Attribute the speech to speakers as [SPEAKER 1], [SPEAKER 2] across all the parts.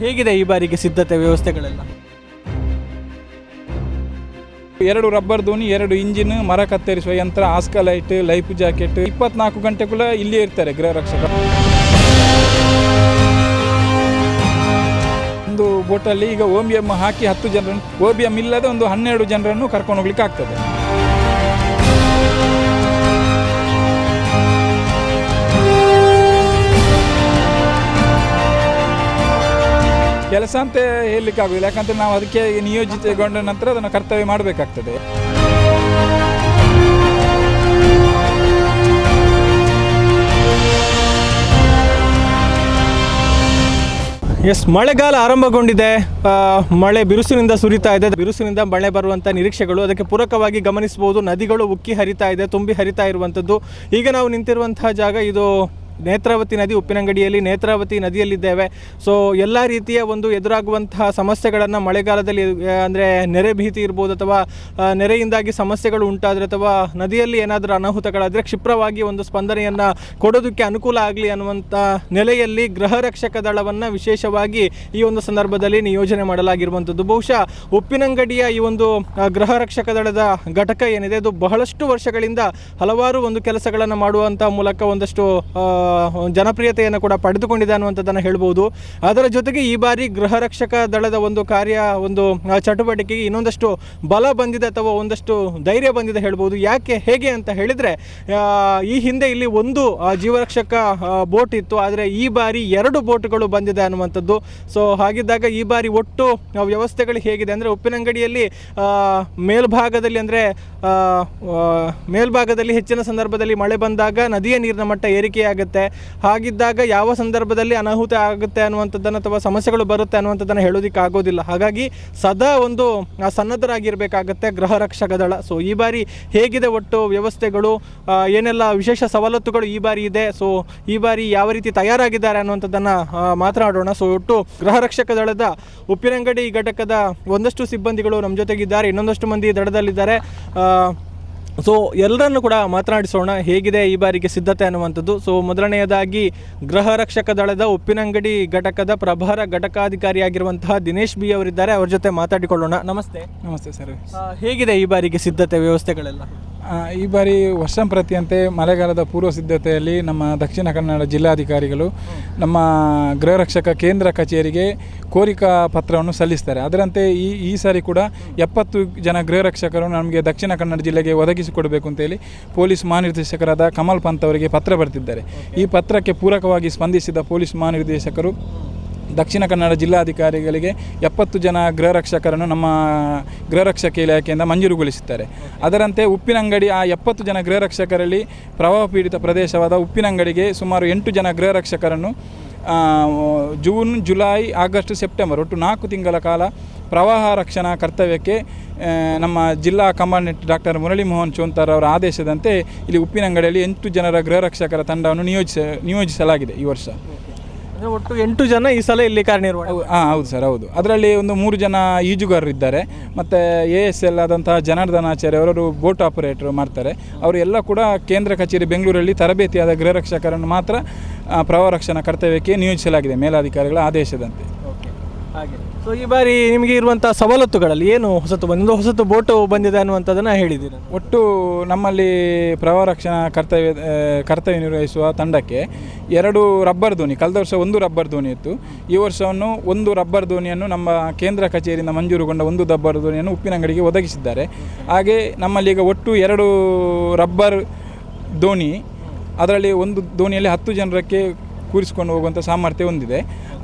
[SPEAKER 1] ಹೇಗಿದೆ ಈ ಬಾರಿಗೆ ಸಿದ್ಧತೆ ವ್ಯವಸ್ಥೆಗಳೆಲ್ಲ?
[SPEAKER 2] ಎರಡು ರಬ್ಬರ್ ದೋಣಿ, ಎರಡು ಇಂಜಿನ್, ಮರ ಕತ್ತರಿಸುವ ಯಂತ್ರ ಆಸ್ಕಲೈಟ್ ಲೈಫ್ ಜಾಕೆಟ್, ಇಪ್ಪತ್ನಾಲ್ಕು ಗಂಟೆ ಕೂಡ ಇಲ್ಲೇ ಇರ್ತಾರೆ ಗೃಹ ರಕ್ಷಕರು. ಒಂದು ಬೋಟಲ್ಲಿ ಈಗ ಓ ಬಿ ಎಂ ಹಾಕಿ ಹತ್ತು ಜನರನ್ನು ಓ ಬಿ ಎಂ ಇಲ್ಲದೆ ಒಂದು ಹನ್ನೆರಡು ಜನರನ್ನು ಕರ್ಕೊಂಡು ಹೋಗ್ಲಿಕ್ಕೆ ಆಗ್ತದೆ. ಕೆಲಸ ಅಂತ ಹೇಳಲಿಕ್ಕೆ ಆಗುದಿಲ್ಲ ಯಾಕಂದ್ರೆ ನಾವು ಅದಕ್ಕೆ ನಿಯೋಜಿತಗೊಂಡ ನಂತರ ಅದನ್ನು ಕರ್ತವ್ಯ ಮಾಡಬೇಕಾಗ್ತದೆ.
[SPEAKER 1] ಎಸ್ ಮಳೆಗಾಲ ಆರಂಭಗೊಂಡಿದೆ. ಮಳೆ ಬಿರುಸಿನಿಂದ ಸುರಿತಾ ಇದೆ. ಬಿರುಸಿನಿಂದ ಮಳೆ ಬರುವಂಥ ನಿರೀಕ್ಷೆಗಳು ಅದಕ್ಕೆ ಪೂರಕವಾಗಿ ಗಮನಿಸಬಹುದು. ನದಿಗಳು ಉಕ್ಕಿ ಹರಿತಾ ಇದೆ, ತುಂಬಿ ಹರಿತಾ ಇರುವಂಥದ್ದು. ಈಗ ನಾವು ನಿಂತಿರುವಂತಹ ಜಾಗ ಇದು ನೇತ್ರಾವತಿ ನದಿ ಉಪ್ಪಿನಂಗಡಿಯಲ್ಲಿ ನೇತ್ರಾವತಿ ನದಿಯಲ್ಲಿದ್ದೇವೆ. ಸೊ ಎಲ್ಲ ರೀತಿಯ ಒಂದು ಎದುರಾಗುವಂತಹ ಸಮಸ್ಯೆಗಳನ್ನು ಮಳೆಗಾಲದಲ್ಲಿ ಅಂದರೆ ನೆರೆ ಭೀತಿ ಇರ್ಬೋದು ಅಥವಾ ನೆರೆಯಿಂದಾಗಿ ಸಮಸ್ಯೆಗಳು ಉಂಟಾದರೆ ಅಥವಾ ನದಿಯಲ್ಲಿ ಏನಾದರೂ ಅನಾಹುತಗಳಾದರೆ ಕ್ಷಿಪ್ರವಾಗಿ ಒಂದು ಸ್ಪಂದನೆಯನ್ನು ಕೊಡೋದಕ್ಕೆ ಅನುಕೂಲ ಆಗಲಿ ಅನ್ನುವಂಥ ನೆಲೆಯಲ್ಲಿ ಗೃಹ ರಕ್ಷಕ ದಳವನ್ನು ವಿಶೇಷವಾಗಿ ಈ ಒಂದು ಸಂದರ್ಭದಲ್ಲಿ ನಿಯೋಜನೆ ಮಾಡಲಾಗಿರುವಂಥದ್ದು. ಬಹುಶಃ ಉಪ್ಪಿನಂಗಡಿಯ ಈ ಒಂದು ಗೃಹ ರಕ್ಷಕ ದಳದ ಘಟಕ ಏನಿದೆ, ಅದು ಬಹಳಷ್ಟು ವರ್ಷಗಳಿಂದ ಹಲವಾರು ಒಂದು ಕೆಲಸಗಳನ್ನು ಮಾಡುವಂಥ ಮೂಲಕ ಒಂದಷ್ಟು ಜನಪ್ರಿಯತೆಯನ್ನು ಕೂಡ ಪಡೆದುಕೊಂಡಿದೆ ಅನ್ನುವಂಥದ್ದನ್ನು ಹೇಳ್ಬೋದು. ಅದರ ಜೊತೆಗೆ ಈ ಬಾರಿ ಗೃಹ ರಕ್ಷಕ ದಳದ ಒಂದು ಕಾರ್ಯ, ಒಂದು ಚಟುವಟಿಕೆಗೆ ಇನ್ನೊಂದಷ್ಟು ಬಲ ಬಂದಿದೆ ಅಥವಾ ಒಂದಷ್ಟು ಧೈರ್ಯ ಬಂದಿದೆ ಹೇಳ್ಬೋದು. ಯಾಕೆ, ಹೇಗೆ ಅಂತ ಹೇಳಿದರೆ ಈ ಹಿಂದೆ ಇಲ್ಲಿ ಒಂದು ಜೀವರಕ್ಷಕ ಬೋಟ್ ಇತ್ತು. ಆದರೆ ಈ ಬಾರಿ ಎರಡು ಬೋಟ್ಗಳು ಬಂದಿದೆ ಅನ್ನುವಂಥದ್ದು. ಸೊ, ಹಾಗಿದ್ದಾಗ ಈ ಬಾರಿ ಒಟ್ಟು ವ್ಯವಸ್ಥೆಗಳು ಹೇಗಿದೆ? ಅಂದರೆ ಉಪ್ಪಿನಂಗಡಿಯಲ್ಲಿ ಮೇಲ್ಭಾಗದಲ್ಲಿ ಅಂದರೆ ಮೇಲ್ಭಾಗದಲ್ಲಿ ಹೆಚ್ಚಿನ ಸಂದರ್ಭದಲ್ಲಿ ಮಳೆ ಬಂದಾಗ ನದಿಯ ನೀರಿನ ಮಟ್ಟ ಏರಿಕೆಯಾಗುತ್ತೆ. ಹಾಗಿದ್ದಾಗ ಯಾವ ಸಂದರ್ಭದಲ್ಲಿ ಅನಾಹುತ ಆಗುತ್ತೆ ಅನ್ನುವಂಥದ್ದನ್ನು ಅಥವಾ ಸಮಸ್ಯೆಗಳು ಬರುತ್ತೆ ಅನ್ನುವಂಥದ್ದನ್ನು ಹೇಳೋದಕ್ಕೆ ಆಗೋದಿಲ್ಲ. ಹಾಗಾಗಿ ಸದಾ ಒಂದು ಸನ್ನದ್ಧರಾಗಿರಬೇಕಾಗತ್ತೆ ಗೃಹ ರಕ್ಷಕ ದಳ. ಸೊ ಈ ಬಾರಿ ಹೇಗಿದೆ ಒಟ್ಟು ವ್ಯವಸ್ಥೆಗಳು? ಏನೆಲ್ಲ ವಿಶೇಷ ಸವಲತ್ತುಗಳು ಈ ಬಾರಿ ಇದೆ? ಸೊ ಈ ಬಾರಿ ಯಾವ ರೀತಿ ತಯಾರಾಗಿದ್ದಾರೆ ಅನ್ನುವಂಥದ್ದನ್ನು ಮಾತನಾಡೋಣ. ಸೊ ಒಟ್ಟು ಗೃಹ ರಕ್ಷಕ ದಳದ ಉಪ್ಪಿನಂಗಡಿ ಘಟಕದ ಒಂದಷ್ಟು ಸಿಬ್ಬಂದಿಗಳು ನಮ್ಮ ಜೊತೆಗಿದ್ದಾರೆ. ಇನ್ನೊಂದಷ್ಟು ಮಂದಿ ದಡದಲ್ಲಿದ್ದಾರೆ. ಸೊ ಎಲ್ಲರನ್ನು ಕೂಡ ಮಾತನಾಡಿಸೋಣ ಹೇಗಿದೆ ಈ ಬಾರಿಗೆ ಸಿದ್ಧತೆ ಅನ್ನುವಂಥದ್ದು. ಸೊ ಮೊದಲನೆಯದಾಗಿ ಗೃಹ ರಕ್ಷಕ ದಳದ ಉಪ್ಪಿನಂಗಡಿ ಘಟಕದ ಪ್ರಭಾರ ಘಟಕಾಧಿಕಾರಿಯಾಗಿರುವಂತಹ ದಿನೇಶ್ ಬಿ ಅವರಿದ್ದಾರೆ. ಅವರ ಜೊತೆ ಮಾತಾಡಿಕೊಳ್ಳೋಣ. ನಮಸ್ತೆ.
[SPEAKER 2] ನಮಸ್ತೆ ಸರ್.
[SPEAKER 1] ಹೇಗಿದೆ ಈ ಬಾರಿಗೆ ಸಿದ್ಧತೆ ವ್ಯವಸ್ಥೆಗಳೆಲ್ಲ?
[SPEAKER 2] ಈ ಬಾರಿ ವರ್ಷಂಪ್ರತಿಯಂತೆ ಮಳೆಗಾಲದ ಪೂರ್ವ ಸಿದ್ಧತೆಯಲ್ಲಿ ನಮ್ಮ ದಕ್ಷಿಣ ಕನ್ನಡ ಜಿಲ್ಲಾಧಿಕಾರಿಗಳು ನಮ್ಮ ಗೃಹ ರಕ್ಷಕ ಕೇಂದ್ರ ಕಚೇರಿಗೆ ಕೋರಿಕಾ ಪತ್ರವನ್ನು ಸಲ್ಲಿಸ್ತಾರೆ. ಅದರಂತೆ ಈ ಈ ಸಾರಿ ಕೂಡ ಎಪ್ಪತ್ತು ಜನ ಗೃಹ ರಕ್ಷಕರು ನಮಗೆ ದಕ್ಷಿಣ ಕನ್ನಡ ಜಿಲ್ಲೆಗೆ ಒದಗಿಸಿಕೊಡಬೇಕು ಅಂತೇಳಿ ಪೊಲೀಸ್ ಮಹಾನಿರ್ದೇಶಕರಾದ ಕಮಲ್ ಪಂತ್ ಅವರಿಗೆ ಪತ್ರ ಬರೆದಿದ್ದಾರೆ. ಈ ಪತ್ರಕ್ಕೆ ಪೂರಕವಾಗಿ ಸ್ಪಂದಿಸಿದ ಪೊಲೀಸ್ ಮಹಾನಿರ್ದೇಶಕರು ದಕ್ಷಿಣ ಕನ್ನಡ ಜಿಲ್ಲಾಧಿಕಾರಿಗಳಿಗೆ ಎಪ್ಪತ್ತು ಜನ ಗೃಹ ರಕ್ಷಕರನ್ನು ನಮ್ಮ ಗೃಹ ರಕ್ಷಕ ಇಲಾಖೆಯಿಂದ ಮಂಜೂರುಗೊಳಿಸುತ್ತಾರೆ ಅದರಂತೆ ಉಪ್ಪಿನಂಗಡಿ ಆ ಎಪ್ಪತ್ತು ಜನ ಗೃಹ ರಕ್ಷಕರಲ್ಲಿ ಪ್ರವಾಹ ಪೀಡಿತ ಪ್ರದೇಶವಾದ ಉಪ್ಪಿನಂಗಡಿಗೆ ಸುಮಾರು ಎಂಟು ಜನ ಗೃಹ ರಕ್ಷಕರನ್ನು ಜೂನ್, ಜುಲೈ, ಆಗಸ್ಟ್, ಸೆಪ್ಟೆಂಬರ್, ಒಟ್ಟು ನಾಲ್ಕು ತಿಂಗಳ ಕಾಲ ಪ್ರವಾಹ ರಕ್ಷಣಾ ಕರ್ತವ್ಯಕ್ಕೆ ನಮ್ಮ ಜಿಲ್ಲಾ ಕಮಾಂಡೆಂಟ್ ಡಾಕ್ಟರ್ ಮುರಳಿ ಮೋಹನ್ ಚೋಂತಾರ್ ಅವರ ಆದೇಶದಂತೆ ಇಲ್ಲಿ ಉಪ್ಪಿನಂಗಡಿಯಲ್ಲಿ ಎಂಟು ಜನರ ಗೃಹ ರಕ್ಷಕರ ತಂಡವನ್ನು ನಿಯೋಜಿಸ, ನಿಯೋಜಿಸಲಾಗಿದೆ ಈ ವರ್ಷ.
[SPEAKER 1] ಒಟ್ಟು ಎಂಟು ಜನ ಈ ಸಲ ಇಲ್ಲಿ ಕಾರ್ಯನಿರ್ವಹಣೆ
[SPEAKER 2] ಹಾಂ, ಹೌದು ಸರ್, ಹೌದು. ಅದರಲ್ಲಿ ಒಂದು ಮೂರು ಜನ ಈಜುಗಾರರು ಇದ್ದಾರೆ ಮತ್ತು ಎ ಎಸ್ ಎಲ್ ಆದಂತಹ ಜನಾರ್ದನಾಚಾರ್ಯ ಅವರು ಬೋಟ್ ಆಪರೇಟರ್ ಮಾಡ್ತಾರೆ. ಅವರು ಎಲ್ಲ ಕೂಡ ಕೇಂದ್ರ ಕಚೇರಿ ಬೆಂಗಳೂರಲ್ಲಿ ತರಬೇತಿಯಾದ ಗೃಹ ರಕ್ಷಕರನ್ನು ಮಾತ್ರ ಪ್ರವಾಹ ರಕ್ಷಣಾ ಕರ್ತವ್ಯಕ್ಕೆ ನಿಯೋಜಿಸಲಾಗಿದೆ ಮೇಲಾಧಿಕಾರಿಗಳ ಆದೇಶದಂತೆ.
[SPEAKER 1] ಹಾಗೆ. ಸೊ ಈ ಬಾರಿ ನಿಮಗೆ ಇರುವಂಥ ಸವಲತ್ತುಗಳಲ್ಲಿ ಏನು ಹೊಸತು ಬಂದಿದೆ ಹೊಸತು ಬೋಟು ಬಂದಿದೆ ಅನ್ನುವಂಥದ್ದನ್ನು ಹೇಳಿದ್ದೀರಿ
[SPEAKER 2] ಒಟ್ಟು ನಮ್ಮಲ್ಲಿ ಪ್ರವಾಹ ರಕ್ಷಣಾ ಕರ್ತವ್ಯ ಕರ್ತವ್ಯ ನಿರ್ವಹಿಸುವ ತಂಡಕ್ಕೆ ಎರಡು ರಬ್ಬರ್ ದೋಣಿ, ಕಳೆದ ವರ್ಷ ಒಂದು ರಬ್ಬರ್ ದೋಣಿ ಇತ್ತು. ಈ ವರ್ಷವನ್ನು ಒಂದು ರಬ್ಬರ್ ದೋಣಿಯನ್ನು ನಮ್ಮ ಕೇಂದ್ರ ಕಚೇರಿಯಿಂದ ಮಂಜೂರುಗೊಂಡ ಒಂದು ರಬ್ಬರ್ ದೋಣಿಯನ್ನು ಉಪ್ಪಿನಂಗಡಿಗೆ ಒದಗಿಸಿದ್ದಾರೆ. ಹಾಗೆ ನಮ್ಮಲ್ಲಿ ಈಗ ಒಟ್ಟು ಎರಡು ರಬ್ಬರ್ ದೋಣಿ, ಅದರಲ್ಲಿ ಒಂದು ದೋಣಿಯಲ್ಲಿ ಹತ್ತು ಜನರಕ್ಕೆ ಕೂರಿಸಿಕೊಂಡು ಹೋಗುವಂಥ ಸಾಮರ್ಥ್ಯ ಹೊಂದಿದೆ.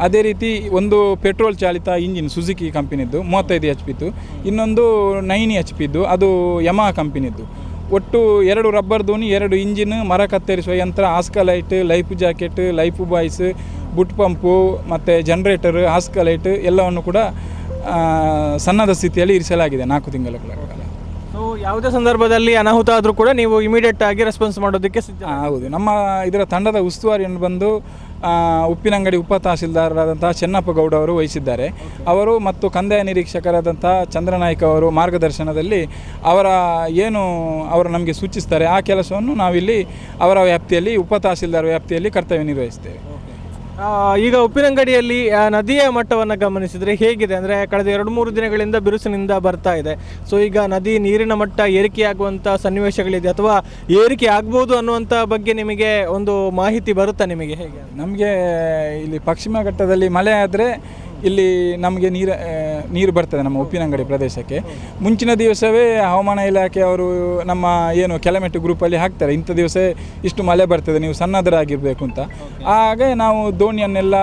[SPEAKER 2] ಅದೇ ರೀತಿ ಒಂದು ಪೆಟ್ರೋಲ್ ಚಾಲಿತ ಇಂಜಿನ್ ಸುಜುಕಿ ಕಂಪನಿದ್ದು, ಮೂವತ್ತೈದು ಎಚ್ ಪಿದ್ದು ಇನ್ನೊಂದು ನೈನಿ ಎಚ್ ಪಿದ್ದು ಅದು ಯಮಾ ಕಂಪನಿದ್ದು. ಒಟ್ಟು ಎರಡು ರಬ್ಬರ್ ದೋಣಿ, ಎರಡು ಇಂಜಿನ್, ಮರ ಕತ್ತರಿಸುವ ಯಂತ್ರ Aska light life jacket life buoys boat pump ಮತ್ತು ಜನ್ರೇಟರ್ ಆಸ್ಕಲೈಟ್ ಎಲ್ಲವನ್ನು ಕೂಡ ಸನ್ನದ್ಧ ಸ್ಥಿತಿಯಲ್ಲಿ ಇರಿಸಲಾಗಿದೆ ನಾಲ್ಕು ತಿಂಗಳ
[SPEAKER 1] ಸೊ ಯಾವುದೇ ಸಂದರ್ಭದಲ್ಲಿ ಅನಾಹುತ ಆದರೂ ಕೂಡ ನೀವು ಇಮಿಡಿಯೇಟ್ ಆಗಿ ರೆಸ್ಪಾನ್ಸ್ ಮಾಡೋದಕ್ಕೆ ಸಿದ್ಧ.
[SPEAKER 2] ಆ, ಹೌದು. ನಮ್ಮ ಇದರ ತಂಡದ ಉಸ್ತುವಾರಿಯನ್ನು ಬಂದು ಆ, ಉಪ್ಪಿನಂಗಡಿ ಉಪ ತಹಸೀಲ್ದಾರರಾದಂತಹ ಚೆನ್ನಪ್ಪ ಗೌಡ ಅವರು ವಹಿಸಿದ್ದಾರೆ. ಅವರು ಮತ್ತು ಕಂದಾಯ ನಿರೀಕ್ಷಕರಾದಂತಹ ಚಂದ್ರನಾಯ್ಕ ಅವರು ಮಾರ್ಗದರ್ಶನದಲ್ಲಿ ಅವರ ಏನು ಅವರು ನಮಗೆ ಸೂಚಿಸ್ತಾರೆ ಆ ಕೆಲಸವನ್ನು ನಾವಿಲ್ಲಿ ಅವರ ವ್ಯಾಪ್ತಿಯಲ್ಲಿ ಉಪ ತಹಸೀಲ್ದಾರ್ ವ್ಯಾಪ್ತಿಯಲ್ಲಿ ಕರ್ತವ್ಯ ನಿರ್ವಹಿಸ್ತೇವೆ.
[SPEAKER 1] ಈಗ ಉಪ್ಪಿನಂಗಡಿಯಲ್ಲಿ ನದಿಯ ಮಟ್ಟವನ್ನು ಗಮನಿಸಿದರೆ ಹೇಗಿದೆ ಅಂದರೆ ಕಳೆದ ಎರಡು ಮೂರು ದಿನಗಳಿಂದ ಬಿರುಸಿನಿಂದ ಬರ್ತಾ ಇದೆ. ಸೊ, ಈಗ ನದಿ ನೀರಿನ ಮಟ್ಟ ಏರಿಕೆಯಾಗುವಂಥ ಸನ್ನಿವೇಶಗಳಿದೆ ಅಥವಾ ಏರಿಕೆ ಆಗ್ಬೋದು ಅನ್ನುವಂಥ ಬಗ್ಗೆ ನಿಮಗೆ ಒಂದು ಮಾಹಿತಿ ಬರುತ್ತಾ ನಿಮಗೆ ಹೇಗೆ?
[SPEAKER 2] ನಮಗೆ ಇಲ್ಲಿ ಪಶ್ಚಿಮ ಘಟ್ಟದಲ್ಲಿ ಮಳೆ ಆದರೆ ಇಲ್ಲಿ ನಮಗೆ ನೀರು ನೀರು ಬರ್ತದೆ ನಮ್ಮ ಉಪ್ಪಿನಂಗಡಿ ಪ್ರದೇಶಕ್ಕೆ. ಮುಂಚಿನ ದಿವಸವೇ ಹವಾಮಾನ ಇಲಾಖೆ ಅವರು ನಮ್ಮ ಏನು ಕೆಲಮೆಟ್ಟು ಗ್ರೂಪಲ್ಲಿ ಹಾಕ್ತಾರೆ. ಇಂಥ ದಿವಸ ಇಷ್ಟು ಮಳೆ ಬರ್ತದೆ, ನೀವು ಸನ್ನದ್ಧರಾಗಿರಬೇಕು ಅಂತ. ಆಗ ನಾವು ದೋಣಿಯನ್ನೆಲ್ಲ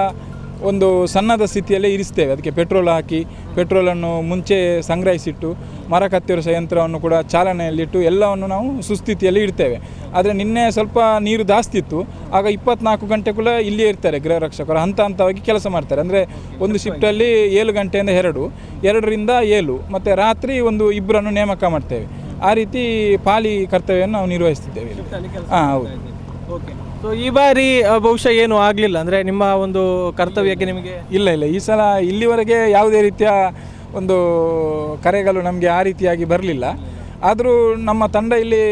[SPEAKER 2] ಒಂದು ಸಣ್ಣದ ಸ್ಥಿತಿಯಲ್ಲೇ ಇರಿಸ್ತೇವೆ. ಅದಕ್ಕೆ ಪೆಟ್ರೋಲ್ ಹಾಕಿ ಪೆಟ್ರೋಲನ್ನು ಮುಂಚೆ ಸಂಗ್ರಹಿಸಿಟ್ಟು ಮರ ಕತ್ತರಿಸೋ ಯಂತ್ರವನ್ನು ಕೂಡ ಚಾಲನೆಯಲ್ಲಿಟ್ಟು ಎಲ್ಲವನ್ನು ನಾವು ಸುಸ್ಥಿತಿಯಲ್ಲಿ ಇಡ್ತೇವೆ. ಆದರೆ ನಿನ್ನೆ ಸ್ವಲ್ಪ ನೀರು ಜಾಸ್ತಿ ಇತ್ತು. ಆಗ ಇಪ್ಪತ್ನಾಲ್ಕು ಗಂಟೆ ಕೂಡ ಇಲ್ಲಿಯೇ ಇರ್ತಾರೆ ಗೃಹ ರಕ್ಷಕರು. ಹಂತ ಹಂತವಾಗಿ ಕೆಲಸ ಮಾಡ್ತಾರೆ. ಅಂದರೆ ಒಂದು ಶಿಫ್ಟಲ್ಲಿ ಏಳು ಗಂಟೆಯಿಂದ ಎರಡು ಎರಡರಿಂದ ಏಳು ಮತ್ತು ರಾತ್ರಿ ಒಂದು ಇಬ್ಬರನ್ನು ನೇಮಕ ಮಾಡ್ತೇವೆ. ಆ ರೀತಿ ಪಾಲಿ ಕರ್ತವ್ಯವನ್ನು ನಾವು ನಿರ್ವಹಿಸ್ತಿದ್ದೇವೆ. ಹಾಂ ಹೌದು.
[SPEAKER 1] ಓಕೆ ಸೊ ಈ ಬಾರಿ ಬಹುಶಃ ಏನು ಆಗಲಿಲ್ಲ. ಅಂದರೆ ನಿಮ್ಮ ಒಂದು ಕರ್ತವ್ಯಕ್ಕೆ ನಿಮಗೆ
[SPEAKER 2] ಇಲ್ಲ ಇಲ್ಲ. ಈ ಸಲ ಇಲ್ಲಿವರೆಗೆ ಯಾವುದೇ ರೀತಿಯ ಒಂದು ಕರೆಗಳು ನಮಗೆ ಆ ರೀತಿಯಾಗಿ ಬರಲಿಲ್ಲ. ಆದರೂ ನಮ್ಮ ತಂಡ ಇಲ್ಲಿ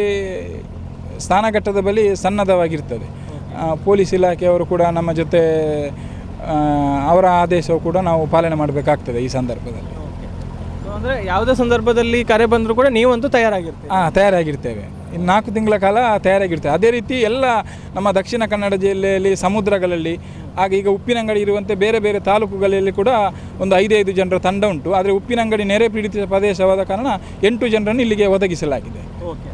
[SPEAKER 2] ಸ್ನಾನಘಟ್ಟದ ಬಳಿ ಸನ್ನದ್ಧವಾಗಿರ್ತದೆ. ಪೊಲೀಸ್ ಇಲಾಖೆಯವರು ಕೂಡ ನಮ್ಮ ಜೊತೆ ಅವರ ಆದೇಶವು ಕೂಡ ನಾವು ಪಾಲನೆ ಮಾಡಬೇಕಾಗ್ತದೆ ಈ ಸಂದರ್ಭದಲ್ಲಿ.
[SPEAKER 1] ಸೊ ಅಂದರೆ ಯಾವುದೇ ಸಂದರ್ಭದಲ್ಲಿ ಕರೆ ಬಂದರೂ ಕೂಡ ನೀವಂತೂ ತಯಾರಾಗಿರ್ತೀವಿ
[SPEAKER 2] ಹಾಂ ತಯಾರಾಗಿರ್ತೇವೆ. ಇನ್ನು ನಾಲ್ಕು ತಿಂಗಳ ಕಾಲ ತಯಾರಾಗಿರ್ತದೆ ಅದೇ ರೀತಿ ಎಲ್ಲ ನಮ್ಮ ದಕ್ಷಿಣ ಕನ್ನಡ ಜಿಲ್ಲೆಯಲ್ಲಿ ಸಮುದ್ರಗಳಲ್ಲಿ, ಹಾಗೆ ಈಗ ಉಪ್ಪಿನಂಗಡಿ ಇರುವಂತೆ ಬೇರೆ ಬೇರೆ ತಾಲೂಕುಗಳಲ್ಲಿ ಕೂಡ ಒಂದು ಐದೈದು ಜನರ ತಂಡ ಉಂಟು. ಆದರೆ ಉಪ್ಪಿನಂಗಡಿ ನೆರೆ ಪೀಡಿತ ಪ್ರದೇಶವಾದ ಕಾರಣ ಎಂಟು ಜನರನ್ನು ಇಲ್ಲಿಗೆ ಒದಗಿಸಲಾಗಿದೆ.
[SPEAKER 1] ಓಕೆ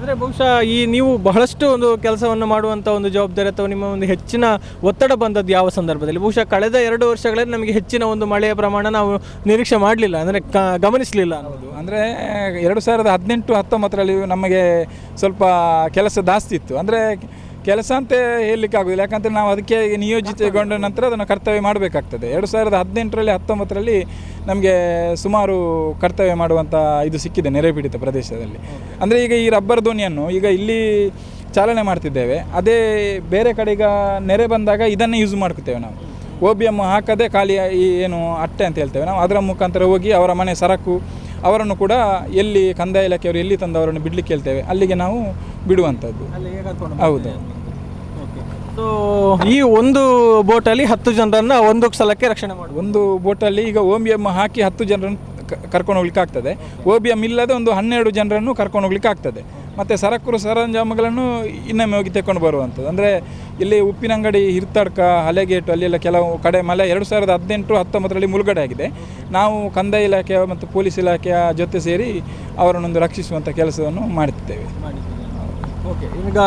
[SPEAKER 1] ಅಂದರೆ ಬಹುಶಃ ಈ ನೀವು ಬಹಳಷ್ಟು ಒಂದು ಕೆಲಸವನ್ನು ಮಾಡುವಂಥ ಒಂದು ಜವಾಬ್ದಾರಿ ಅಥವಾ ನಿಮ್ಮ ಒಂದು ಹೆಚ್ಚಿನ ಒತ್ತಡ ಬಂದದ್ದು ಯಾವ ಸಂದರ್ಭದಲ್ಲಿ? ಬಹುಶಃ ಕಳೆದ ಎರಡು ವರ್ಷಗಳಲ್ಲಿ ನಮಗೆ ಹೆಚ್ಚಿನ ಒಂದು ಮಳೆಯ ಪ್ರಮಾಣ ನಾವು ನಿರೀಕ್ಷೆ ಮಾಡಲಿಲ್ಲ, ಅಂದರೆ ಗಮನಿಸಲಿಲ್ಲ ಅನ್ನೋದು
[SPEAKER 2] ಅಂದರೆ ಎರಡು ಸಾವಿರದ ಹದಿನೆಂಟು ಹತ್ತೊಂಬತ್ತರಲ್ಲಿ ನಮಗೆ ಸ್ವಲ್ಪ ಕೆಲಸ ಜಾಸ್ತಿ ಇತ್ತು. ಅಂದರೆ ಕೆಲಸ ಅಂತ ಹೇಳಲಿಕ್ಕೆ ಆಗೋದಿಲ್ಲ. ಯಾಕಂದರೆ ನಾವು ಅದಕ್ಕೆ ನಿಯೋಜಿತಗೊಂಡ ನಂತರ ಅದನ್ನು ಕರ್ತವ್ಯ ಮಾಡಬೇಕಾಗ್ತದೆ. ಎರಡು ಸಾವಿರದ ಹದಿನೆಂಟರಲ್ಲಿ ಹತ್ತೊಂಬತ್ತರಲ್ಲಿ ನಮಗೆ ಸುಮಾರು ಕರ್ತವ್ಯ ಮಾಡುವಂಥ ಇದು ಸಿಕ್ಕಿದೆ ನೆರೆ ಪೀಡಿತ ಪ್ರದೇಶದಲ್ಲಿ. ಅಂದರೆ ಈಗ ಈ ರಬ್ಬರ್ ದೋಣಿಯನ್ನು ಈಗ ಇಲ್ಲಿ ಚಾಲನೆ ಮಾಡ್ತಿದ್ದೇವೆ. ಅದೇ ಬೇರೆ ಕಡೆ ಈಗ ನೆರೆ ಬಂದಾಗ ಇದನ್ನೇ ಯೂಸ್ ಮಾಡ್ಕೊತೇವೆ ನಾವು. ಒ ಬಿ ಎಂ ಹಾಕದೆ ಖಾಲಿ ಈ ಏನು ಅಟ್ಟೆ ಅಂತ ಹೇಳ್ತೇವೆ ನಾವು. ಅದರ ಮುಖಾಂತರ ಹೋಗಿ ಅವರ ಮನೆ ಸರಕು ಅವರನ್ನು ಕೂಡ ಎಲ್ಲಿ ಕಂದಾಯ ಇಲಾಖೆಯವರು ಎಲ್ಲಿ ತಂದು ಅವರನ್ನು ಬಿಡ್ಲಿಕ್ಕೆ ಹೇಳ್ತೇವೆ. ಅಲ್ಲಿಗೆ ನಾವು ಬಿಡುವಂಥದ್ದು ಹೌದು.
[SPEAKER 1] ಸೊ ಈ ಒಂದು ಬೋಟಲ್ಲಿ ಹತ್ತು ಜನರನ್ನ ಒಂದು ಸಲಕ್ಕೆ ರಕ್ಷಣೆ ಮಾಡಿ.
[SPEAKER 2] ಒಂದು ಬೋಟಲ್ಲಿ ಈಗ ಓ ಬಿ ಎಂ ಹಾಕಿ ಹತ್ತು ಜನರನ್ನು ಕರ್ಕೊಂಡು ಹೋಗ್ಲಿಕ್ಕೆ ಆಗ್ತದೆ. ಓ ಬಿ ಎಂ ಇಲ್ಲದೆ ಒಂದು ಹನ್ನೆರಡು ಜನರನ್ನು ಕರ್ಕೊಂಡು ಹೋಗ್ಲಿಕ್ಕೆ ಆಗ್ತದೆ. ಮತ್ತು ಸರಕು ಸರಂಜಾಮಗಳನ್ನು ಇನ್ನೊಮ್ಮೆ ಹೋಗಿ ತೆಕೊಂಡು ಬರುವಂಥದ್ದು. ಅಂದರೆ ಇಲ್ಲಿ ಉಪ್ಪಿನಂಗಡಿ ಹಿರ್ತಡ್ಕ ಹಲೆಗೇಟು ಅಲ್ಲೆಲ್ಲ ಕೆಲವು ಕಡೆ ಮಲೆ ಎರಡು ಸಾವಿರದ ಹದಿನೆಂಟು ಹತ್ತೊಂಬತ್ತರಲ್ಲಿ ಮುಳುಗಡೆ ಆಗಿದೆ. ನಾವು ಕಂದಾಯ ಇಲಾಖೆ ಮತ್ತು ಪೊಲೀಸ್ ಇಲಾಖೆಯ ಜೊತೆ ಸೇರಿ ಅವರನ್ನೊಂದು ರಕ್ಷಿಸುವಂಥ ಕೆಲಸವನ್ನು ಮಾಡುತ್ತಿದ್ದೇವೆ
[SPEAKER 1] ಓಕೆ ಈಗ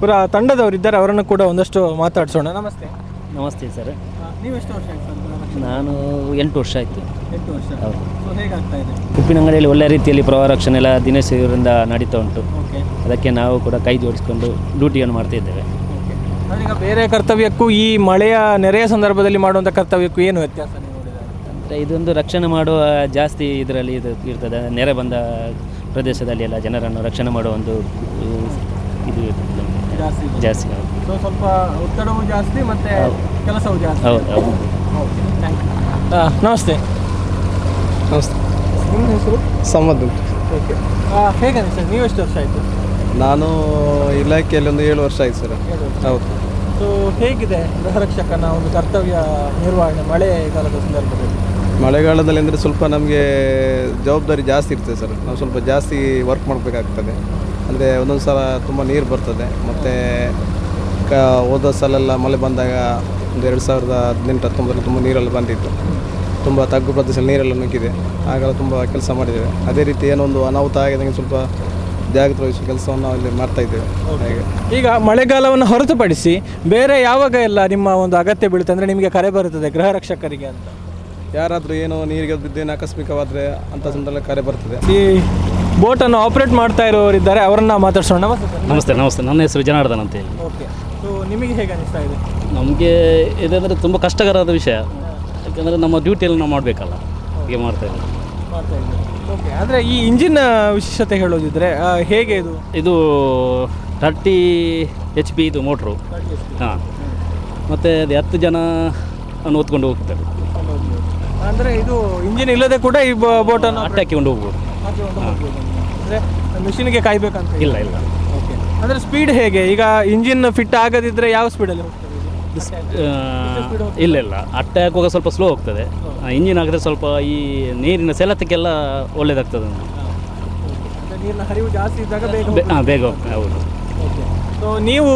[SPEAKER 1] ಪುರ ತಂಡದವರಿದ್ದಾರೆ ಅವರನ್ನು ಕೂಡ ಒಂದಷ್ಟು ಮಾತಾಡಿಸೋಣ. ನಮಸ್ತೆ.
[SPEAKER 3] ನಮಸ್ತೆ ಸರ್.
[SPEAKER 1] ನೀವೆಷ್ಟು ವರ್ಷ ಆಯ್ತು ಸರ್
[SPEAKER 3] ನಾನು ಎಂಟು ವರ್ಷ ಆಯಿತು.
[SPEAKER 1] ಎಂಟು ವರ್ಷ.
[SPEAKER 3] ಹೌದು.
[SPEAKER 1] ಸೊ ಹೇಗಾಗ್ತಾ ಇದೆ?
[SPEAKER 3] ಉಪ್ಪಿನಂಗಡಿಯಲ್ಲಿ ಒಳ್ಳೆ ರೀತಿಯಲ್ಲಿ ಪ್ರವಾಹ ರಕ್ಷಣೆ ಎಲ್ಲ ದಿನೇಶ್ ಇವರಿಂದ ನಡೀತಾ ಉಂಟು.
[SPEAKER 1] ಓಕೆ
[SPEAKER 3] ಅದಕ್ಕೆ ನಾವು ಕೂಡ ಕೈ ಜೋಡಿಸ್ಕೊಂಡು ಡ್ಯೂಟಿಯನ್ನು ಮಾಡ್ತಾ ಇದ್ದೇವೆ.
[SPEAKER 1] ಓಕೆ ಅಂದ್ರೆ ಈಗ ಬೇರೆ ಕರ್ತವ್ಯಕ್ಕೂ ಈ ಮಳೆಯ ನೆರೆಯ ಸಂದರ್ಭದಲ್ಲಿ ಮಾಡುವಂಥ ಕರ್ತವ್ಯಕ್ಕೂ ಏನು ವ್ಯತ್ಯಾಸ ನೀವು ನೋಡಿದರೆ?
[SPEAKER 3] ಅಂದರೆ ಇದೊಂದು ರಕ್ಷಣೆ ಮಾಡುವ ಜಾಸ್ತಿ ಇದರಲ್ಲಿ ಇದು ಇರ್ತದೆ. ನೆರೆ ಬಂದ ಪ್ರದೇಶದಲ್ಲಿ ಎಲ್ಲ ಜನರನ್ನು ರಕ್ಷಣೆ ಮಾಡುವ ಒಂದು ಉ, ಇದು
[SPEAKER 1] ಜಾಸ್ತಿ ಇದೆ.
[SPEAKER 3] ಜಾಸ್ತಿ ಹೌದು
[SPEAKER 1] ಸೊ ಸ್ವಲ್ಪ ಒತ್ತಡವೂ ಜಾಸ್ತಿ ಮತ್ತೆ ಕೆಲಸವೂ ಜಾಸ್ತಿ.
[SPEAKER 3] ಹೌದು ಹೌದು.
[SPEAKER 1] ಓಕೆ ಥ್ಯಾಂಕ್ ಯು ನಮಸ್ತೆ.
[SPEAKER 4] ನಮಸ್ತೆ.
[SPEAKER 1] ನಿಮ್ಮ ಹೆಸರು?
[SPEAKER 4] ಸಮ್ಮದ್
[SPEAKER 1] ಓಕೆ ಹೇಗೆ ಸರ್ ನೀವು ಎಷ್ಟು ವರ್ಷ ಆಯಿತು?
[SPEAKER 4] ನಾನು ಇಲಾಖೆಯಲ್ಲಿ ಒಂದು ಏಳು ವರ್ಷ ಆಯ್ತು ಸರ್. ಹೌದು.
[SPEAKER 1] ಸೊ ಹೇಗಿದೆ ಗೃಹರಕ್ಷಕನ ಒಂದು ಕರ್ತವ್ಯ ನಿರ್ವಹಣೆ ಮಳೆಗಾಲದ ಸಂದರ್ಭದಲ್ಲಿ?
[SPEAKER 4] ಮಳೆಗಾಲದಲ್ಲಿ ಅಂದರೆ ಸ್ವಲ್ಪ ನಮಗೆ ಜವಾಬ್ದಾರಿ ಜಾಸ್ತಿ ಇರ್ತದೆ ಸರ್. ನಾವು ಸ್ವಲ್ಪ ಜಾಸ್ತಿ ವರ್ಕ್ ಮಾಡಬೇಕಾಗ್ತದೆ. ಅಂದರೆ ಒಂದೊಂದು ಸಲ ತುಂಬ ನೀರು ಬರ್ತದೆ. ಮತ್ತು ಕ, ಹೋದ ಸಲೆಲ್ಲ ಮಳೆ ಬಂದಾಗ ಒಂದು ಎರಡು ಸಾವಿರದ ಹದಿನೆಂಟು, ಹತ್ತೊಂಬತ್ತರಲ್ಲಿ ತುಂಬ ನೀರೆಲ್ಲ ಬಂದಿತ್ತು. ತುಂಬ ತಗ್ಗು ಪ್ರದೇಶದಲ್ಲಿ ನೀರೆಲ್ಲ ನುಗ್ಗಿದೆ. ಆಗೆಲ್ಲ ತುಂಬ ಕೆಲಸ ಮಾಡಿದ್ದೇವೆ. ಅದೇ ರೀತಿ ಏನೋ ಒಂದು ಅನಾಹುತ ಆಗಿದಂಗೆ ಸ್ವಲ್ಪ ಜಾಗ್ರತೆ ವಹಿಸುವ ಕೆಲಸವನ್ನು ನಾವು ಇಲ್ಲಿ ಮಾಡ್ತಾ ಇದ್ದೇವೆ. ಹಾಗೆ.
[SPEAKER 1] ಈಗ ಮಳೆಗಾಲವನ್ನು ಹೊರತುಪಡಿಸಿ ಬೇರೆ ಯಾವಾಗ ಎಲ್ಲ ನಿಮ್ಮ ಒಂದು ಅಗತ್ಯ ಬೀಳುತ್ತೆ? ಅಂದರೆ ನಿಮಗೆ ಕರೆ ಬರುತ್ತದೆ ಗೃಹ ರಕ್ಷಕರಿಗೆ ಅಂತ.
[SPEAKER 4] ಯಾರಾದರೂ ಏನೋ ನೀರಿಗೆ ಬಿದ್ದೇನು ಆಕಸ್ಮಿಕವಾದರೆ ಅಂತ ಸಂದರ್ಭದಲ್ಲಿ ಕರೆ ಬರ್ತದೆ.
[SPEAKER 1] ಈ ಬೋಟನ್ನು ಆಪರೇಟ್ ಮಾಡ್ತಾ ಇರೋರಿದ್ದಾರೆ ಅವರನ್ನ ಮಾತಾಡ್ಸೋಣ. ನಮಸ್ತೆ ಸರ್.
[SPEAKER 5] ನಮಸ್ತೆ ನಮಸ್ತೆ. ನನ್ನ ಹೆಸರು ಜನಾರ್ದನ್ ಅಂತ ಹೇಳಿ.
[SPEAKER 1] ಓಕೆ. ಸೊ ನಿಮಗೆ ಹೇಗೆ ಅನಿಸ್ತಾ ಇದೆ?
[SPEAKER 5] ನಮಗೆ ಇದಂದರೆ ತುಂಬ ಕಷ್ಟಕರವಾದ ವಿಷಯ. ಯಾಕಂದರೆ ನಮ್ಮ ಡ್ಯೂಟಿಯಲ್ಲಿ ನಾವು ಮಾಡಬೇಕಲ್ಲ. ಹೀಗೆ ಮಾಡ್ತಾ ಇದ್ದೀವಿ.
[SPEAKER 1] ಮಾಡ್ತಾ ಇದ್ದೀವಿ. ಓಕೆ ಆದರೆ ಈ ಇಂಜಿನ್ ವಿಶೇಷತೆ ಹೇಳೋದಿದ್ರೆ ಆ, ಹೇಗೆ ಇದು?
[SPEAKER 5] ಇದು ತರ್ಟಿ ಎಚ್ ಪಿ ಇದು ಮೋಟ್ರು ಹಾಂ. ಮತ್ತು ಅದು ಹತ್ತು ಜನ ಅನ್ನು ಹೊತ್ಕೊಂಡು ಹೋಗ್ತಾರೆ.
[SPEAKER 1] ಅಂದರೆ ಇದು ಇಂಜಿನ್ ಇಲ್ಲದೆ ಕೂಡ ಈ ಬೋಟನ್ನು
[SPEAKER 5] ಅಟ್ಟಾಕಿ ಕೊಂಡು ಹೋಗ್ಬೋದು.
[SPEAKER 1] ಅಂದರೆ ಮಿಷಿನ್ಗೆ ಕಾಯ್ಬೇಕಂತ
[SPEAKER 5] ಇಲ್ಲ ಇಲ್ಲ.
[SPEAKER 1] ಓಕೆ ಅಂದರೆ ಸ್ಪೀಡ್ ಹೇಗೆ? ಈಗ ಇಂಜಿನ್ ಫಿಟ್ ಆಗದಿದ್ದರೆ ಯಾವ ಸ್ಪೀಡ್ ಅಲ್ಲಿ?
[SPEAKER 5] ಇಲ್ಲ ಇಲ್ಲ. ಅಟ್ಟೆ ಹಾಕುವಾಗ ಸ್ವಲ್ಪ ಸ್ಲೋ ಹೋಗ್ತದೆ. ಇಂಜಿನ್ ಹಾಕಿದ್ರೆ ಸ್ವಲ್ಪ ಈ ನೀರಿನ ಸೆಲತಕ್ಕೆಲ್ಲ ಒಳ್ಳೇದಾಗ್ತದೆ
[SPEAKER 1] ನೀರಿನ ಹರಿವು ಜಾಸ್ತಿ ಇದ್ದಾಗ ಬೇಗ
[SPEAKER 5] ಬೇಗ ಹೋಗ್ತದೆ ಹೌದು.
[SPEAKER 1] ಸೊ ನೀವು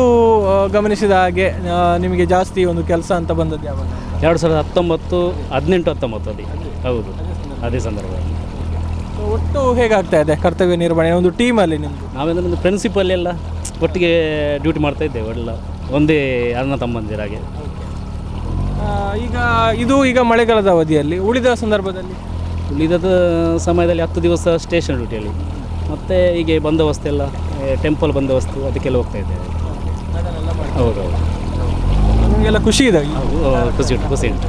[SPEAKER 1] ಗಮನಿಸಿದ ಹಾಗೆ ನಿಮಗೆ ಜಾಸ್ತಿ ಒಂದು ಕೆಲಸ ಅಂತ ಬಂದದ್ದು ಯಾವಾಗ?
[SPEAKER 5] ಎರಡು ಸಾವಿರದ ಹತ್ತೊಂಬತ್ತು ಹದಿನೆಂಟು ಹತ್ತೊಂಬತ್ತು ಅದೇ ಹೌದು. ಅದೇ ಸಂದರ್ಭದಲ್ಲಿ.
[SPEAKER 1] ಸೊ ಒಟ್ಟು ಹೇಗಾಗ್ತಾ ಇದೆ ಕರ್ತವ್ಯ ನಿರ್ವಹಣೆ? ಒಂದು ಟೀಮಲ್ಲಿ ನಿಮ್ಮದು
[SPEAKER 5] ನಾವೆಲ್ಲ ಒಂದು ಪ್ರಿನ್ಸಿಪಲ್ ಎಲ್ಲ ಒಟ್ಟಿಗೆ ಡ್ಯೂಟಿ ಮಾಡ್ತಾ ಇದ್ದೇವೆ. ಎಲ್ಲ ಒಂದೇ ಅಣ್ಣ ತಮ್ಮಂದಿರಾಗೆ.
[SPEAKER 1] ಈಗ ಇದು ಈಗ ಮಳೆಗಾಲದ ಅವಧಿಯಲ್ಲಿ ಉಳಿದ ಸಂದರ್ಭದಲ್ಲಿ?
[SPEAKER 5] ಉಳಿದದ ಸಮಯದಲ್ಲಿ ಹತ್ತು ದಿವಸ ಸ್ಟೇಷನ್ ಡ್ಯೂಟಿಯಲ್ಲಿ ಮತ್ತು ಹೀಗೆ ಬಂದೋಬಸ್ತ್ ಎಲ್ಲ ಟೆಂಪಲ್ ಬಂದೋಬಸ್ತು ಅದಕ್ಕೆಲ್ಲ ಹೋಗ್ತಾ ಇದ್ದೇವೆ ಹೌದು ಹೌದು
[SPEAKER 1] ನಿಮಗೆಲ್ಲ ಖುಷಿ ಇದೆ? ಹೌದು
[SPEAKER 5] ಖುಷಿ ಉಂಟು ಖುಷಿ ಉಂಟು.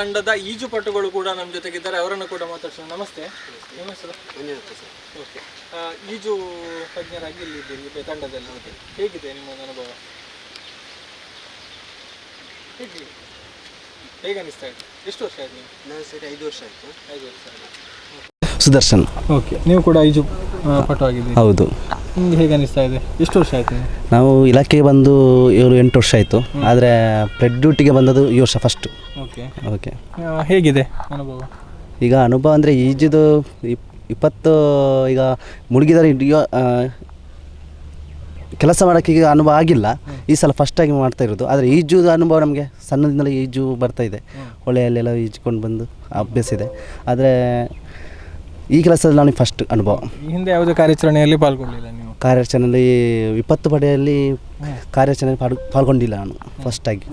[SPEAKER 1] ತಂಡದ ಈಜುಪಟುಗಳು ಕೂಡ ನಮ್ಮ ಜೊತೆಗಿದ್ದಾರೆ. ಅವರನ್ನು ಕೂಡ ಮಾತಾಡ್ಸೋಣ. ನಮಸ್ತೆ. ನಿಮ್ಮ ಹೆಸರು? ಓಕೆ. ಈಜು ತಜ್ಞರಾಗಿ ಇಲ್ಲಿ ಇದ್ದೀರಿ ತಂಡದಲ್ಲಿ ಹೇಗಿದೆ ನಿಮ್ಮ ಒಂದು ಅನುಭವ? ಹೇಗೆ? ಹೇಗೆ ಅನಿಸ್ತಾ ಇದೆ? ಎಷ್ಟು ವರ್ಷ ಆಯ್ತು ನೀವು
[SPEAKER 6] ನಾನು ಸೇರಿ ಐದು ವರ್ಷ ಆಯಿತು.
[SPEAKER 1] ಐದು ವರ್ಷ ಆಯ್ತು.
[SPEAKER 6] ಸುದರ್ಶನ್.
[SPEAKER 1] ಓಕೆ. ನೀವು ಕೂಡ ಈಜು ಪಟು ಆಗಿದ್ದೀರಿ.
[SPEAKER 6] ಹೌದು.
[SPEAKER 1] ನಿಮ್ಗೆ ಹೇಗೆ ಅನಿಸ್ತಾ ಇದೆ? ಎಷ್ಟು ವರ್ಷ ಆಯ್ತು ನೀವು
[SPEAKER 6] ನಾವು ಇಲಾಖೆಗೆ ಬಂದು ಏಳು ಎಂಟು ವರ್ಷ ಆಯಿತು. ಆದರೆ ಪ್ರೆಡ್ ಡ್ಯೂಟಿಗೆ ಬಂದದ್ದು ಈ ವರ್ಷ ಫಸ್ಟು
[SPEAKER 1] ಓಕೆ.
[SPEAKER 6] ಓಕೆ.
[SPEAKER 1] ಹೇಗಿದೆ ಅನುಭವ?
[SPEAKER 6] ಈಗ ಅನುಭವ ಅಂದರೆ ಈಜಿದು ಇಪ್ ಇಪ್ಪತ್ತು ಈಗ ಮುಳುಗಿದರೆ ಆ, ಕೆಲಸ ಮಾಡೋಕ್ಕೆ ಈಗ ಅನುಭವ ಆಗಿಲ್ಲ. ಈ ಸಲ ಫಸ್ಟಾಗಿ ಮಾಡ್ತಾ ಇರೋದು. ಆದರೆ ಈಜು ಅನುಭವ ನಮಗೆ ಸಣ್ಣದಿಂದಲೇ ಈಜು ಬರ್ತಾ ಇದೆ. ಹೊಳೆಯಲ್ಲೆಲ್ಲ ಈಜ್ಕೊಂಡು ಬಂದು ಅಭ್ಯಾಸ ಇದೆ. ಆದರೆ ಈ ಕೆಲಸದಲ್ಲಿ ನನಗೆ ಫಸ್ಟ್ ಅನುಭವ.
[SPEAKER 1] ಈ ಹಿಂದೆ ಯಾವುದೇ ಕಾರ್ಯಾಚರಣೆಯಲ್ಲಿ ಪಾಲ್ಗೊಂಡಿಲ್ಲ ನೀವು?
[SPEAKER 6] ಕಾರ್ಯಾಚರಣೆಯಲ್ಲಿ ವಿಪತ್ತು ಪಡೆಯಲ್ಲಿ ಕಾರ್ಯಾಚರಣೆ ಪಾಲ್ ಪಾಲ್ಗೊಂಡಿಲ್ಲ ನಾನು ಫಸ್ಟಾಗಿ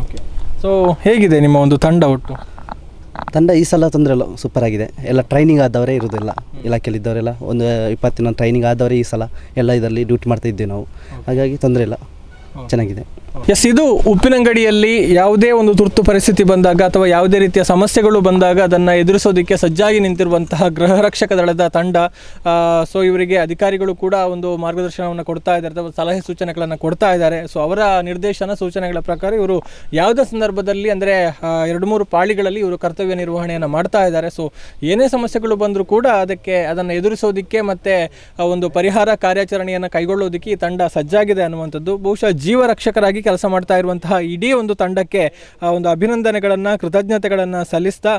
[SPEAKER 1] ಓಕೆ ಸೊ ಹೇಗಿದೆ ನಿಮ್ಮ ಒಂದು ತಂಡ ಒಟ್ಟು?
[SPEAKER 6] ತಂಡ ಈ ಸಲ ತೊಂದರೆ ಇಲ್ಲ ಸೂಪರ್ ಆಗಿದೆ. ಎಲ್ಲ ಟ್ರೈನಿಂಗ್ ಆದವರೇ ಇರೋದಿಲ್ಲ ಇಲಾಖೆಯಲ್ಲಿದ್ದವರೆಲ್ಲ ಒಂದು ಇಪ್ಪತ್ತಿನ ಟ್ರೈನಿಂಗ್ ಆದವರೇ ಈ ಸಲ ಎಲ್ಲ ಇದರಲ್ಲಿ ಡ್ಯೂಟಿ ಮಾಡ್ತಾ ಇದ್ದೇವೆ ನಾವು. ಹಾಗಾಗಿ ತೊಂದರೆ ಇಲ್ಲ ಚೆನ್ನಾಗಿದೆ.
[SPEAKER 1] ಎಸ್ ಇದು ಉಪ್ಪಿನಂಗಡಿಯಲ್ಲಿ ಯಾವುದೇ ಒಂದು ತುರ್ತು ಪರಿಸ್ಥಿತಿ ಬಂದಾಗ ಅಥವಾ ಯಾವುದೇ ರೀತಿಯ ಸಮಸ್ಯೆಗಳು ಬಂದಾಗ ಅದನ್ನು ಎದುರಿಸೋದಕ್ಕೆ ಸಜ್ಜಾಗಿ ನಿಂತಿರುವಂತಹ ಗೃಹ ರಕ್ಷಕ ದಳದ ತಂಡ ಸೊ ಇವರಿಗೆ ಅಧಿಕಾರಿಗಳು ಕೂಡ ಒಂದು ಮಾರ್ಗದರ್ಶನವನ್ನು ಕೊಡ್ತಾ ಇದ್ದಾರೆ ಅಥವಾ ಸಲಹೆ ಸೂಚನೆಗಳನ್ನು ಕೊಡ್ತಾ ಇದ್ದಾರೆ. ಸೊ ಅವರ ನಿರ್ದೇಶನ ಸೂಚನೆಗಳ ಪ್ರಕಾರ ಇವರು ಯಾವುದೇ ಸಂದರ್ಭದಲ್ಲಿ ಅಂದರೆ ಎರಡು ಮೂರು ಪಾಳಿಗಳಲ್ಲಿ ಇವರು ಕರ್ತವ್ಯ ನಿರ್ವಹಣೆಯನ್ನು ಮಾಡ್ತಾ ಇದ್ದಾರೆ. ಸೊ ಏನೇ ಸಮಸ್ಯೆಗಳು ಬಂದರೂ ಕೂಡ ಅದಕ್ಕೆ ಅದನ್ನು ಎದುರಿಸೋದಕ್ಕೆ ಮತ್ತು ಒಂದು ಪರಿಹಾರ ಕಾರ್ಯಾಚರಣೆಯನ್ನು ಕೈಗೊಳ್ಳೋದಕ್ಕೆ ಈ ತಂಡ ಸಜ್ಜಾಗಿದೆ ಅನ್ನುವಂಥದ್ದು. ಬಹುಶಃ ಜೀವ ರಕ್ಷಕರಾಗಿ ಕೆಲಸ ಮಾಡ್ತಾ ಇರುವಂತಹ ಇಡೀ ಒಂದು ತಂಡಕ್ಕೆ ಒಂದು ಅಭಿನಂದನೆಗಳನ್ನು, ಕೃತಜ್ಞತೆಗಳನ್ನು ಸಲ್ಲಿಸ್ತಾ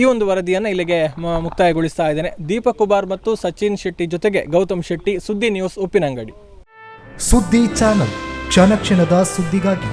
[SPEAKER 1] ಈ ಒಂದು ವರದಿಯನ್ನು ಇಲ್ಲಿಗೆ ಮುಕ್ತಾಯಗೊಳಿಸ್ತಾ ಇದ್ದೇನೆ. ದೀಪಕ್ ಕುಮಾರ್ ಮತ್ತು ಸಚಿನ್ ಶೆಟ್ಟಿ ಜೊತೆಗೆ ಗೌತಮ್ ಶೆಟ್ಟಿ ಸುದ್ದಿ ನ್ಯೂಸ್ ಉಪ್ಪಿನಂಗಡಿ.
[SPEAKER 7] ಸುದ್ದಿ ಚಾನಲ್, ಕ್ಷಣ ಕ್ಷಣದ ಸುದ್ದಿಗಾಗಿ.